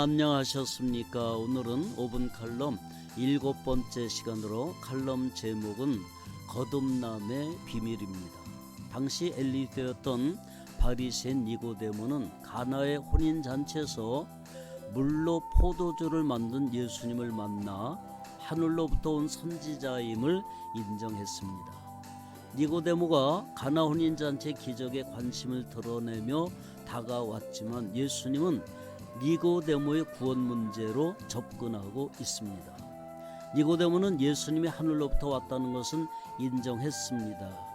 안녕하셨습니까? 오늘은 5분 칼럼 일곱 번째 시간으로 칼럼 제목은 거듭남의 비밀입니다. 당시 엘리트였던 바리새인 니고데모는 가나의 혼인 잔치에서 물로 포도주를 만든 예수님을 만나 하늘로부터 온 선지자임을 인정했습니다. 니고데모가 가나 혼인 잔치 기적에 관심을 드러내며 다가왔지만 예수님은 니고데모의 구원 문제로 접근하고 있습니다. 니고데모는 예수님이 하늘로부터 왔다는 것은 인정했습니다.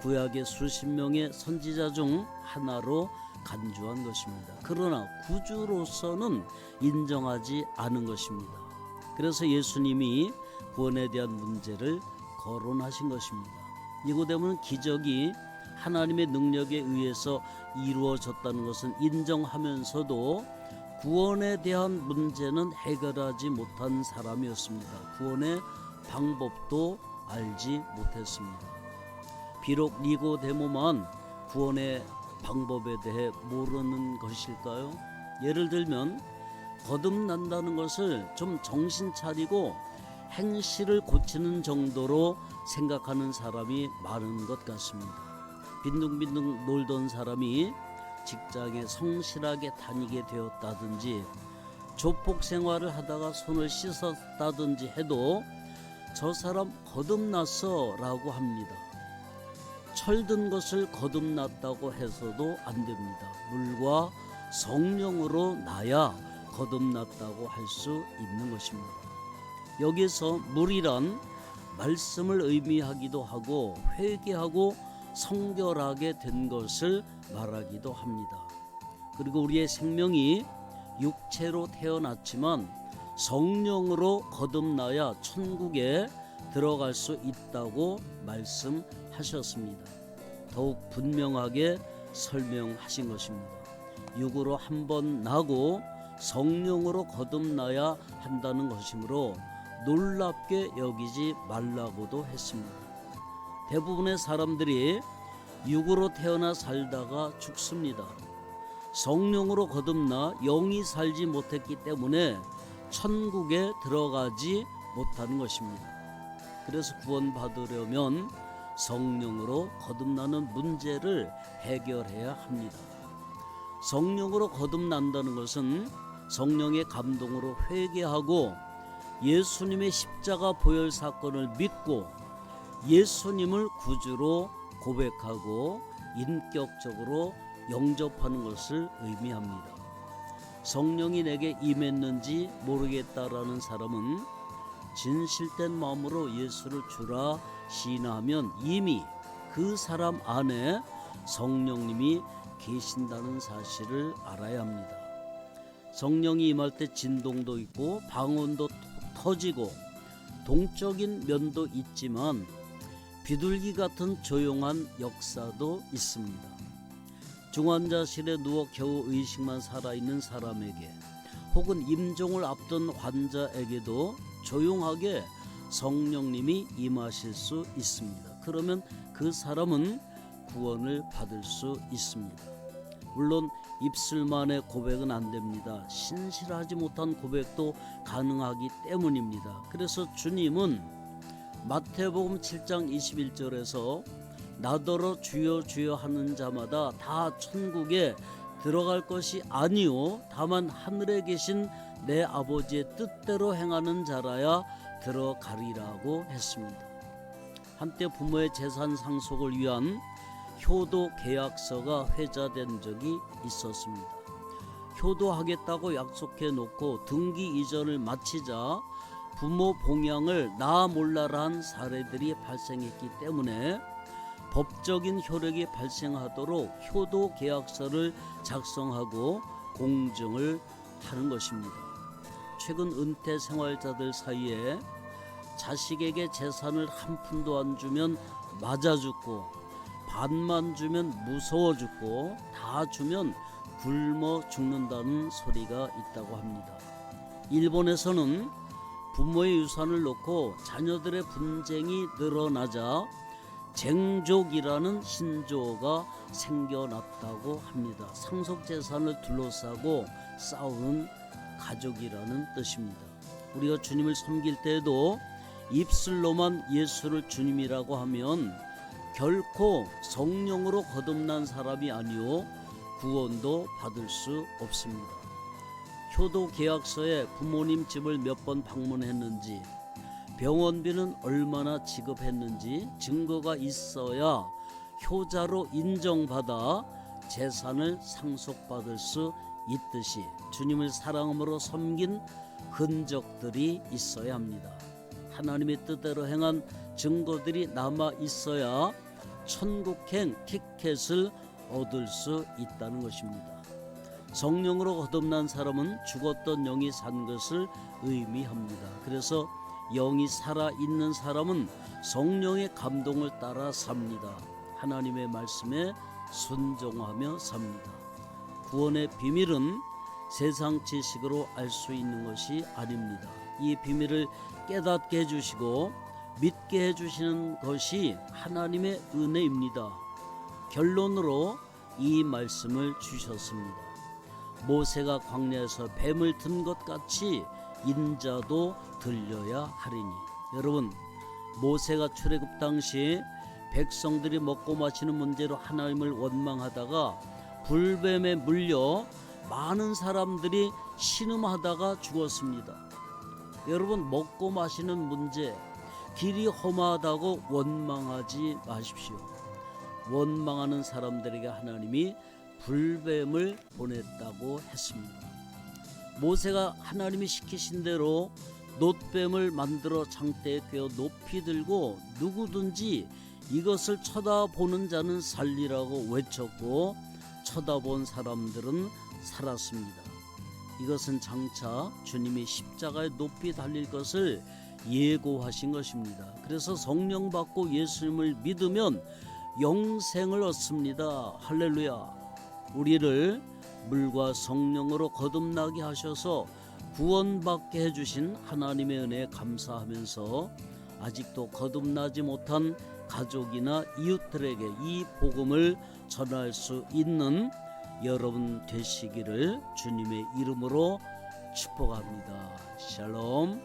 구약의 수십 명의 선지자 중 하나로 간주한 것입니다. 그러나 구주로서는 인정하지 않은 것입니다. 그래서 예수님이 구원에 대한 문제를 거론하신 것입니다. 니고데모는 기적이 하나님의 능력에 의해서 이루어졌다는 것은 인정하면서도 구원에 대한 문제는 해결하지 못한 사람이었습니다. 구원의 방법도 알지 못했습니다. 비록 니고데모만 구원의 방법에 대해 모르는 것일까요? 예를 들면 거듭난다는 것을 좀 정신 차리고 행실을 고치는 정도로 생각하는 사람이 많은 것 같습니다. 빈둥빈둥 놀던 사람이 직장에 성실하게 다니게 되었다든지 조폭 생활을 하다가 손을 씻었다든지 해도 저 사람 거듭났어 라고 합니다. 철든 것을 거듭났다고 해서도 안 됩니다. 물과 성령으로 나야 거듭났다고 할 수 있는 것입니다. 여기서 물이란 말씀을 의미하기도 하고 회개하고 성결하게 된 것을 말하기도 합니다. 그리고 우리의 생명이 육체로 태어났지만 성령으로 거듭나야 천국에 들어갈 수 있다고 말씀하셨습니다. 더욱 분명하게 설명하신 것입니다. 육으로 한 번 나고 성령으로 거듭나야 한다는 것이므로 놀랍게 여기지 말라고도 했습니다. 대부분의 사람들이 육으로 태어나 살다가 죽습니다. 성령으로 거듭나 영이 살지 못했기 때문에 천국에 들어가지 못하는 것입니다. 그래서 구원받으려면 성령으로 거듭나는 문제를 해결해야 합니다. 성령으로 거듭난다는 것은 성령의 감동으로 회개하고 예수님의 십자가 보혈 사건을 믿고 예수님을 구주로 고백하고 인격적으로 영접하는 것을 의미합니다. 성령이 내게 임했는지 모르겠다라는 사람은 진실된 마음으로 예수를 주라 시인하면 이미 그 사람 안에 성령님이 계신다는 사실을 알아야 합니다. 성령이 임할 때 진동도 있고 방언도 터지고 동적인 면도 있지만 비둘기 같은 조용한 역사도 있습니다. 중환자실에 누워 겨우 의식만 살아있는 사람에게 혹은 임종을 앞둔 환자에게도 조용하게 성령님이 임하실 수 있습니다. 그러면 그 사람은 구원을 받을 수 있습니다. 물론 입술만의 고백은 안 됩니다. 신실하지 못한 고백도 가능하기 때문입니다. 그래서 주님은 마태복음 7장 21절에서 나더러 주여 주여 하는 자마다 다 천국에 들어갈 것이 아니요 다만 하늘에 계신 내 아버지의 뜻대로 행하는 자라야 들어가리라고 했습니다. 한때 부모의 재산 상속을 위한 효도 계약서가 회자된 적이 있었습니다. 효도하겠다고 약속해 놓고 등기 이전을 마치자 부모 봉양을 나 몰라라 한 사례들이 발생했기 때문에 법적인 효력이 발생하도록 효도 계약서를 작성하고 공증을 하는 것입니다. 최근 은퇴 생활자들 사이에 자식에게 재산을 한 푼도 안 주면 맞아 죽고 반만 주면 무서워 죽고 다 주면 굶어 죽는다는 소리가 있다고 합니다. 일본에서는 부모의 유산을 놓고 자녀들의 분쟁이 늘어나자 쟁족이라는 신조어가 생겨났다고 합니다. 상속 재산을 둘러싸고 싸우는 가족이라는 뜻입니다. 우리가 주님을 섬길 때에도 입술로만 예수를 주님이라고 하면 결코 성령으로 거듭난 사람이 아니요 구원도 받을 수 없습니다. 효도 계약서에 부모님 집을 몇 번 방문했는지 병원비는 얼마나 지급했는지 증거가 있어야 효자로 인정받아 재산을 상속받을 수 있듯이 주님을 사랑함으로 섬긴 흔적들이 있어야 합니다. 하나님의 뜻대로 행한 증거들이 남아 있어야 천국행 티켓을 얻을 수 있다는 것입니다. 성령으로 거듭난 사람은 죽었던 영이 산 것을 의미합니다. 그래서 영이 살아 있는 사람은 성령의 감동을 따라 삽니다. 하나님의 말씀에 순종하며 삽니다. 구원의 비밀은 세상 지식으로 알 수 있는 것이 아닙니다. 이 비밀을 깨닫게 해주시고 믿게 해주시는 것이 하나님의 은혜입니다. 결론으로 이 말씀을 주셨습니다. 모세가 광야에서 뱀을 든 것 같이 인자도 들려야 하리니 여러분 모세가 출애굽 당시 백성들이 먹고 마시는 문제로 하나님을 원망하다가 불뱀에 물려 많은 사람들이 신음하다가 죽었습니다. 여러분 먹고 마시는 문제 길이 험하다고 원망하지 마십시오. 원망하는 사람들에게 하나님이 불뱀을 보냈다고 했습니다. 모세가 하나님이 시키신 대로 놋뱀을 만들어 장대에 꿰어 높이 들고 누구든지 이것을 쳐다보는 자는 살리라고 외쳤고 쳐다본 사람들은 살았습니다. 이것은 장차 주님이 십자가에 높이 달릴 것을 예고하신 것입니다. 그래서 성령 받고 예수님을 믿으면 영생을 얻습니다. 할렐루야. 우리를 물과 성령으로 거듭나게 하셔서 구원받게 해주신 하나님의 은혜에 감사하면서 아직도 거듭나지 못한 가족이나 이웃들에게 이 복음을 전할 수 있는 여러분 되시기를 주님의 이름으로 축복합니다. 샬롬.